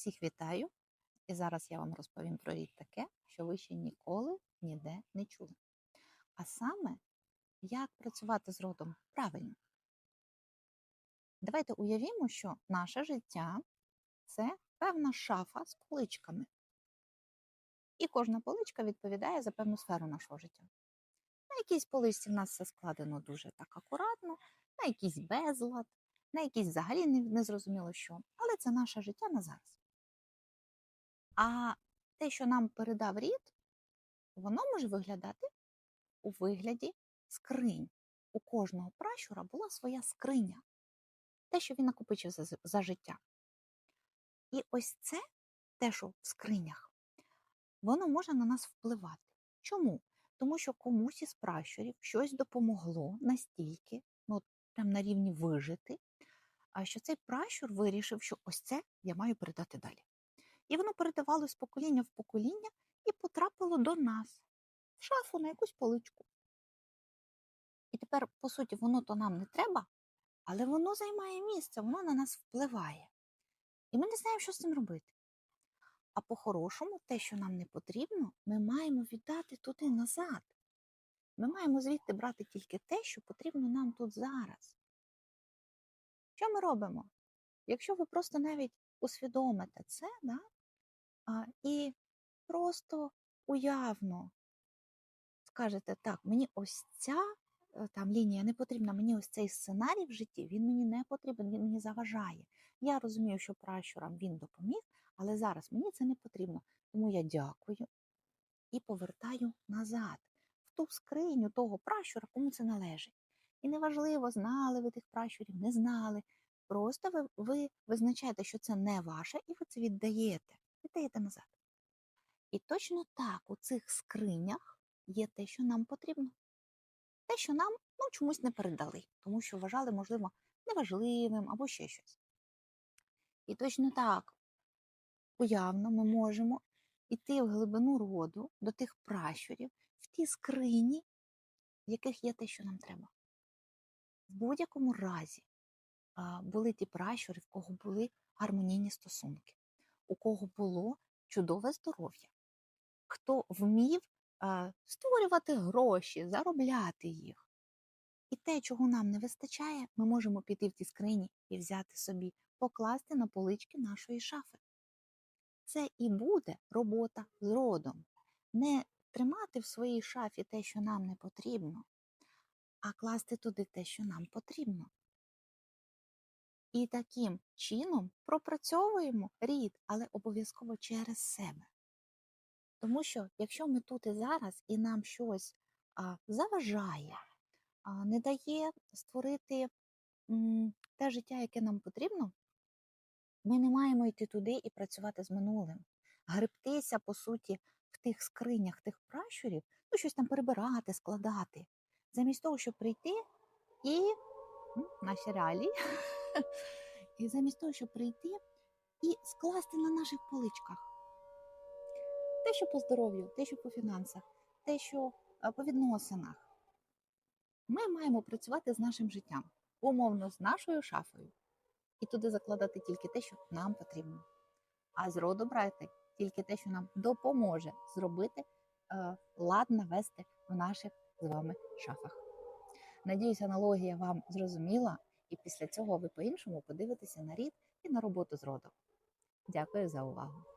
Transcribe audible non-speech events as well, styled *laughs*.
Всіх вітаю! І зараз я вам розповім про рід таке, що ви ще ніколи ніде не чули. А саме, як працювати з родом правильно. Давайте уявімо, що наше життя це певна шафа з поличками. І кожна поличка відповідає за певну сферу нашого життя. На якійсь поличці в нас все складено дуже так акуратно, на якийсь безлад, на якийсь взагалі не, не що. Але це наше життя на зараз. А те, що нам передав рід, воно може виглядати у вигляді скринь. У кожного пращура була своя скриня, те, що він накопичив за, за життя. І ось це, те, що в скринях, воно може на нас впливати. Чому? Тому що комусь із пращурів щось допомогло настільки, ну прям на рівні вижити, а що цей пращур вирішив, що ось це я маю передати далі. І воно передавалось з покоління в покоління і потрапило до нас в шафу на якусь поличку. І тепер, по суті, воно то нам не треба, але воно займає місце, воно на нас впливає. І ми не знаємо, що з цим робити. А по-хорошому, те, що нам не потрібно, ми маємо віддати туди назад. Ми маємо звідти брати тільки те, що потрібно нам тут зараз. Що ми робимо? Якщо ви просто навіть усвідомите це, да, а, і просто уявно скажете, так, мені ось ця е, там лінія не потрібна, мені ось цей сценарій в житті, він мені не потрібен, він мені заважає. Я розумію, що пращурам він допоміг, але зараз мені це не потрібно. Тому я дякую і повертаю назад, в ту скриню того пращура, кому це належить. І неважливо, знали ви тих пращурів, не знали. Просто ви, ви визначаєте, що це не ваше, і ви це віддаєте, віддаєте назад. І точно так у цих скринях є те, що нам потрібно. Те, що нам ну, чомусь не передали, тому що вважали, можливо, неважливим або ще щось. І точно так, уявно, ми можемо йти в глибину роду до тих пращурів, в ті скрині, в яких є те, що нам треба. В будь-якому разі були ті пращури, в кого були гармонійні стосунки, у кого було чудове здоров'я, хто вмів створювати гроші, заробляти їх. І те, чого нам не вистачає, ми можемо піти в ті скрині і взяти собі, покласти на полички нашої шафи. Це і буде робота з родом. Не тримати в своїй шафі те, що нам не потрібно, а класти туди те, що нам потрібно. І таким чином пропрацьовуємо рід, але обов'язково через себе. Тому що якщо ми тут і зараз і нам щось а, заважає, а, не дає створити м, те життя, яке нам потрібно, ми не маємо йти туди і працювати з минулим, гребтися, по суті, в тих скринях, тих пращурів, ну щось там перебирати, складати, замість того, щоб прийти і м, наші реалії, *laughs* і замість того, щоб прийти і скласти на наших поличках те, що по здоров'ю, те, що по фінансах, те, що по відносинах. Ми маємо працювати з нашим життям, умовно з нашою шафою, і туди закладати тільки те, що нам потрібно. А з роду брати тільки те, що нам допоможе зробити е, лад навести в наших з вами шафах. Надіюсь, аналогія вам зрозуміла, і після цього ви по-іншому подивитеся на рід і на роботу з родом. Дякую за увагу!